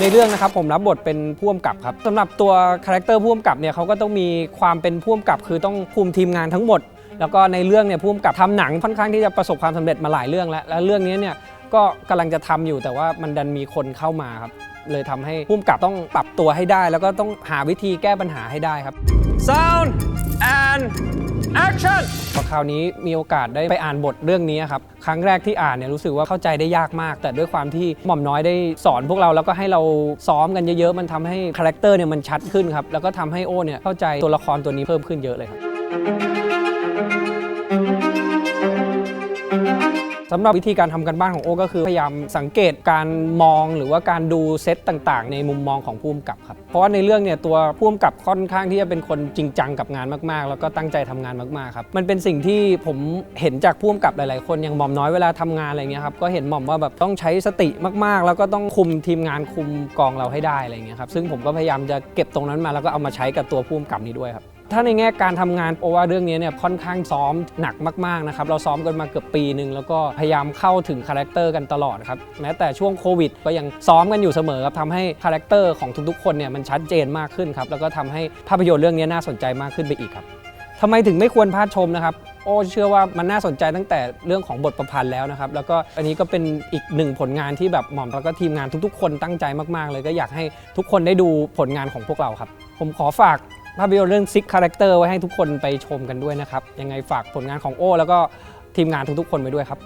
ในเรื่องนะครับผมรับบทเป็นผู้กำกับครับสำหรับตัวคาแรคเตอร์ผู้กำกับเนี่ยเขาก็ต้องมีความเป็นผู้กำกับ คือต้องคุมทีมงานทั้งหมด แล้วก็ในเรื่องเนี่ยผู้กำกับทำหนังค่อนข้างที่จะประสบความสำเร็จมาหลายเรื่องแล้วแล้วเรื่องนี้เนี่ยก็กำลังจะทำอยู่แต่ว่ามันดันมีคนเข้ามาครับ เลยทำให้ผู้กำกับต้องปรับตัวให้ได้ แล้วก็ต้องหาวิธีแก้ปัญหาให้ได้ครับ Sound and Action พอคราวนี้มีโอกาสได้ไปอ่านบทเรื่องนี้ครับ ครั้งแรกที่อ่านเนี่ยรู้สึกว่าเข้าใจได้ยากมาก แต่ด้วยความที่หม่อมน้อยได้สอนพวกเราแล้วก็ให้เราซ้อมกันเยอะๆ มันทำให้คาแรคเตอร์เนี่ยมันชัดขึ้นครับ แล้วก็ทำให้โอ้เนี่ยเข้าใจตัวละครตัวนี้เพิ่มขึ้นเยอะเลยครับ สำหรับวิธีการทำกันบ้านของโอ้ก็คือพยายามสังเกตการมองหรือว่าการดูเซตต่างๆ ในมุมมองของผู้กำกับครับ เพราะว่าในเรื่องเนี่ยตัวผู้กำกับค่อนข้างที่จะเป็นคนจริงจังกับงานมากๆ แล้วก็ตั้งใจทำงานมากๆครับมันเป็นสิ่งที่ผมเห็นจากผู้กำกับหลายๆ คนอย่างหม่อมน้อยเวลาทำงานอะไรเงี้ยครับก็เห็นหม่อมว่าแบบต้องใช้สติมากๆ แล้วก็ต้องคุมทีมงานคุมกองเราให้ได้อะไรเงี้ยครับซึ่งผมก็พยายามจะเก็บตรงนั้นมาแล้วก็เอามาใช้กับตัวผู้กำกับนี้ด้วยครับ ถ้าในแง่การทำงานโอว่าเรื่องนี้เนี่ยค่อนข้างซ้อมหนักมากๆนะครับเราซ้อมกันมาเกือบปีหนึ่งแล้วก็พยายามเข้าถึงคาแรคเตอร์กันตลอดครับแม้แต่ช่วงโควิดก็ยังซ้อมกันอยู่เสมอครับทำให้คาแรคเตอร์ของทุกๆคนเนี่ยมันชัดเจนมากขึ้นครับแล้วก็ทำให้ภาพยนตร์เรื่องนี้น่าสนใจมากขึ้นไปอีกครับทำไมถึงไม่ควรพลาดชมนะครับโอ้เชื่อว่ามันน่าสนใจตั้งแต่เรื่องของบทประพันธ์แล้วนะครับ แล้วก็อันนี้ก็เป็นอีกหนึ่งผลงานที่แบบหม่อมแล้วก็ทีมงานทุกๆ คนตั้งใจมากๆ เลยก็อยากให้ทุกคนได้ดูผลงานของพวกเราครับ ผมขอฝาก ภาพยนตร์เรื่องซิกคาแรคเตอร์ไว้ให้ทุกคนไปชมกันด้วยนะครับ ยังไงฝากผลงานของโอ้ แล้วก็ทีมงานทุกๆคนไปด้วยครับ